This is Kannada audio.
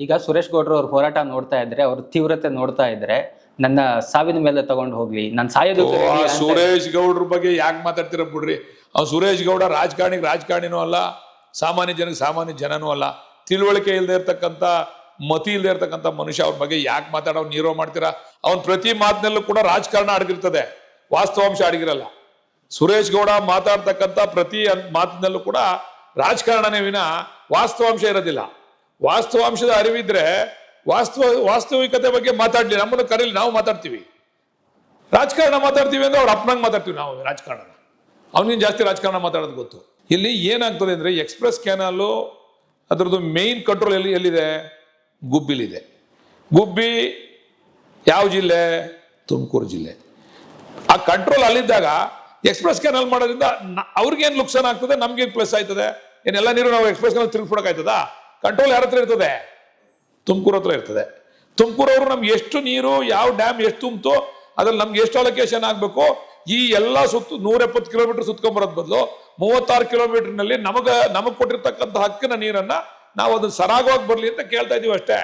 ಈಗ ಸುರೇಶ್ ಗೌಡ್ರು ಅವ್ರ ಹೋರಾಟ ನೋಡ್ತಾ ಇದ್ರೆ ಅವ್ರ ತೀವ್ರತೆ ನೋಡ್ತಾ ಇದ್ರೆ ನನ್ನ ಸಾವಿನ ಮೇಲೆ ತಗೊಂಡು ಹೋಗ್ಲಿ ನನ್ನ ಸಾಯೋದು ಸುರೇಶ್ ಗೌಡ್ರ ಬಗ್ಗೆ ಯಾಕೆ ಮಾತಾಡ್ತೀರ ಬಿಡ್ರಿ? ಅವ್ನು ಸುರೇಶ್ ಗೌಡ ರಾಜಕಾರಣಿಗೆ ರಾಜಕಾರಣಿನೂ ಅಲ್ಲ ಸಾಮಾನ್ಯ ಜನಕ್ಕೆ ಸಾಮಾನ್ಯ ಜನನೂ ಅಲ್ಲ. ತಿಳುವಳಿಕೆ ಇಲ್ಲದೆ ಇರ್ತಕ್ಕಂಥ ಮತಿ ಇಲ್ಲದೆ ಇರ್ತಕ್ಕಂಥ ಮನುಷ್ಯ ಅವ್ರ ಬಗ್ಗೆ ಯಾಕೆ ಮಾತಾಡೋ ನೀರೋ ಮಾಡ್ತೀರಾ? ಅವ್ನ ಪ್ರತಿ ಮಾತಿನಲ್ಲೂ ಕೂಡ ರಾಜಕಾರಣ ಅಡಗಿರ್ತದೆ. ವಾಸ್ತವಾಂಶ ಅಡಗಿರಲ್ಲ. ಸುರೇಶ್ ಗೌಡ ಮಾತಾಡ್ತಕ್ಕಂಥ ಪ್ರತಿ ಮಾತಿನಲ್ಲೂ ಕೂಡ ರಾಜಕಾರಣನೇ ವಿನ ವಾಸ್ತವಾಂಶ ಇರೋದಿಲ್ಲ. ವಾಸ್ತವಾಂಶದ ಅರಿವಿದ್ರೆ ವಾಸ್ತವ, ವಾಸ್ತವಿಕತೆ ಬಗ್ಗೆ ಮಾತಾಡ್ಲಿ. ನಮ್ಮನ್ನು ಕರೀಲಿ, ನಾವು ಮಾತಾಡ್ತೀವಿ. ರಾಜಕಾರಣ ಮಾತಾಡ್ತೀವಿ ಅಂದ್ರೆ ಅವ್ರು ಅಪ್ಪನಂಗೆ ಮಾತಾಡ್ತೀವಿ ನಾವು ರಾಜಕಾರಣ. ಅವನಿಗೆ ಜಾಸ್ತಿ ರಾಜಕಾರಣ ಮಾತಾಡೋದು ಗೊತ್ತು. ಇಲ್ಲಿ ಏನಾಗ್ತದೆ ಅಂದ್ರೆ ಎಕ್ಸ್ಪ್ರೆಸ್ ಕ್ಯಾನಲ್ಲು ಅದರದ್ದು ಮೇನ್ ಕಂಟ್ರೋಲ್ ಎಲ್ಲಿ, ಎಲ್ಲಿದೆ? ಗುಬ್ಬಿಲಿದೆ. ಗುಬ್ಬಿ ಯಾವ ಜಿಲ್ಲೆ? ತುಮಕೂರು ಜಿಲ್ಲೆ. ಆ ಕಂಟ್ರೋಲ್ ಅಲ್ಲಿದ್ದಾಗ ಎಕ್ಸ್ಪ್ರೆಸ್ ಕ್ಯಾನಲ್ ಮಾಡೋದ್ರಿಂದ ಅವ್ರಿಗೇನು ನುಕ್ಸಾನ ಆಗ್ತದೆ, ನಮ್ಗೇನು ಪ್ಲಸ್ ಆಯ್ತದೆ? ಏನೆಲ್ಲ ನೀರು ನಾವು ಎಕ್ಸ್ಪ್ರೆಸ್ ಕ್ಯಾನಲ್ ತಿರುಗಿಸ್ಬಿಡಕ್ ಆಯ್ತದ? ಕಂಟ್ರೋಲ್ ಯಾರ ಹತ್ರ ಇರ್ತದೆ? ತುಮಕೂರು ಹತ್ರ ಇರ್ತದೆ. ತುಮಕೂರು ಅವರು ನಮ್ಗೆ ಎಷ್ಟು ನೀರು, ಯಾವ ಡ್ಯಾಮ್ ಎಷ್ಟು ತುಂಬಿತು, ಅದ್ರಲ್ಲಿ ನಮ್ಗೆ ಎಷ್ಟು ಅಲೋಕೇಶನ್ ಆಗಬೇಕು? ಈ ಎಲ್ಲ ಸುತ್ತು ನೂರ ಎಪ್ಪತ್ತು ಕಿಲೋಮೀಟರ್ ಸುತ್ಕೊಂಬರೋದ್ ಬದಲು ಮೂವತ್ತಾರು ಕಿಲೋಮೀಟರ್ನಲ್ಲಿ ನಮಗೆ, ನಮಗ್ ಕೊಟ್ಟಿರ್ತಕ್ಕಂಥ ಹಕ್ಕಿನ ನೀರನ್ನ ನಾವು ಅದನ್ನ ಸರಾಗವಾಗಿ ಬರಲಿ ಅಂತ ಕೇಳ್ತಾ ಇದೀವಿ ಅಷ್ಟೇ.